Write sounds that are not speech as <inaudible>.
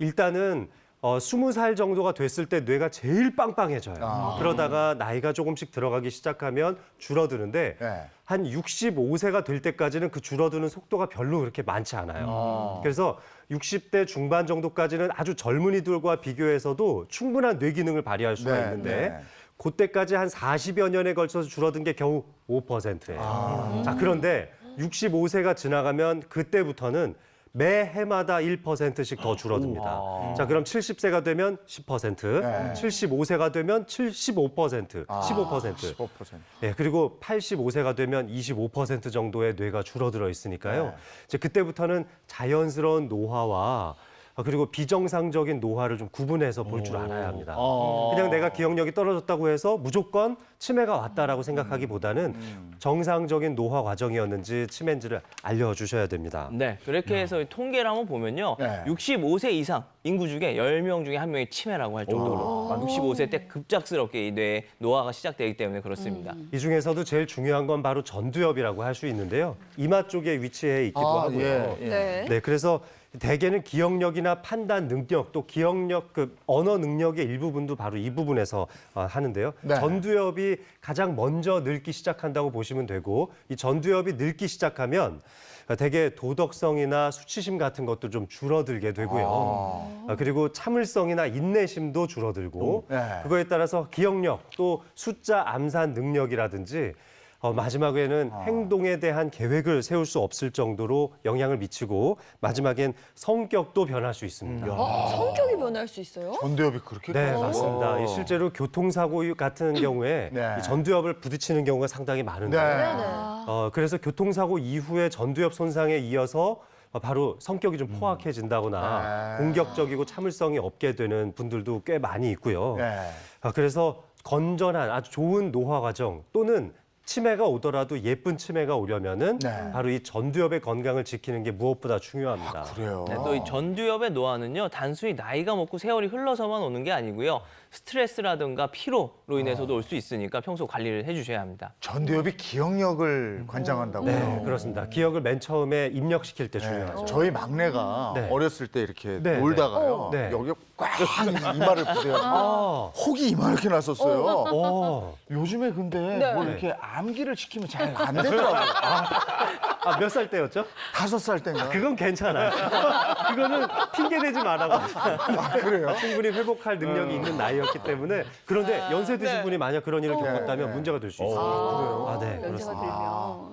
일단은 어, 20살 정도가 됐을 때 뇌가 제일 빵빵해져요. 아. 그러다가 나이가 조금씩 들어가기 시작하면 줄어드는데 네. 한 65세가 될 때까지는 그 줄어드는 속도가 별로 그렇게 많지 않아요. 그래서 60대 중반 정도까지는 아주 젊은이들과 비교해서도 충분한 뇌 기능을 발휘할 수가 네, 있는데 네. 그때까지 한 40여 년에 걸쳐서 줄어든 게 겨우 5%예요. 아. 자, 그런데 65세가 지나가면 그때부터는 매 해마다 1%씩 더 줄어듭니다. 자, 그럼 70세가 되면 10%, 네. 75세가 되면 75%, 아, 15%. 15%. 예, 그리고 85세가 되면 25% 정도의 뇌가 줄어들어 있으니까요. 네. 이제 그때부터는 자연스러운 노화와 아, 그리고 비정상적인 노화를 좀 구분해서 볼 줄 알아야 합니다. 어. 그냥 내가 기억력이 떨어졌다고 해서 무조건 치매가 왔다라고 생각하기보다는 음. 정상적인 노화 과정이었는지 치매인지를 알려주셔야 됩니다. 네, 그렇게 해서 통계를 한번 보면요. 네. 65세 이상 인구 중에 10명 중에 한 명이 치매라고 할 정도로 65세 때 급작스럽게 이뇌 노화가 시작되기 때문에 그렇습니다. 이 중에서도 제일 중요한 건 바로 전두엽이라고 할 수 있는데요. 이마 쪽에 위치해 있기도 아, 하고요. 예, 예. 네. 네, 그래서 대개는 기억력이나 판단 능력 또 기억력 그 언어 능력의 일부분도 바로 이 부분에서 어, 하는데요. 네. 전두엽이 가장 먼저 늙기 시작한다고 보시면 되고 이 전두엽이 늙기 시작하면 대개 도덕성이나 수치심 같은 것도 좀 줄어들게 되고요. 어, 그리고 참을성이나 인내심도 줄어들고 네. 그거에 따라서 기억력 또 숫자 암산 능력이라든지 어, 마지막에는 행동에 대한 계획을 세울 수 없을 정도로 영향을 미치고 마지막엔 성격도 변할 수 있습니다. 어, 성격이 변할 수 있어요? 전두엽이 그렇게 네, 커요? 맞습니다. 이 실제로 교통사고 같은 경우에 <laughs> 네. 이 전두엽을 부딪히는 경우가 상당히 많은데요. 네. 네네. 어, 그래서 교통사고 이후에 전두엽 손상에 이어서 어, 바로 성격이 좀 포악해진다거나 네. 공격적이고 참을성이 없게 되는 분들도 꽤 많이 있고요. 네. 아, 그래서 건전한 아주 좋은 노화 과정 또는 치매가 오더라도 예쁜 치매가 오려면은 네. 바로 이 전두엽의 건강을 지키는 게 무엇보다 중요합니다. 그래요. 네, 또이 전두엽의 노화는요, 단순히 나이가 먹고 세월이 흘러서만 오는 게 아니고요. 스트레스라든가 피로로 인해서도 올 수 있으니까 평소 관리를 해주셔야 합니다. 전두엽이 기억력을 관장한다고요? 네, 그렇습니다. 기억을 맨 처음에 입력시킬 때 네. 중요하죠. 저희 막내가 네. 어렸을 때 이렇게 네, 놀다가요. 네. 여기 꽉 이마를 부대요. 아, 혹이 이만하게 났었어요. 어, 요즘에 근데 네. 뭐 이렇게 암기를 시키면 잘 안 되더라고요. 아, 몇 살 때였죠? 다섯 살 때인가? 그건 괜찮아요. <laughs> 그거는 핑계 대지 말라고. 아, 그래요? 충분히 회복할 능력이 있는 나이였기 때문에 그런데 연세 드신 네. 분이 만약 그런 일을 네, 겪었다면 네. 문제가 될 수 있어요. 그래요? 아, 네, 연세가 그렇습니다. 들면.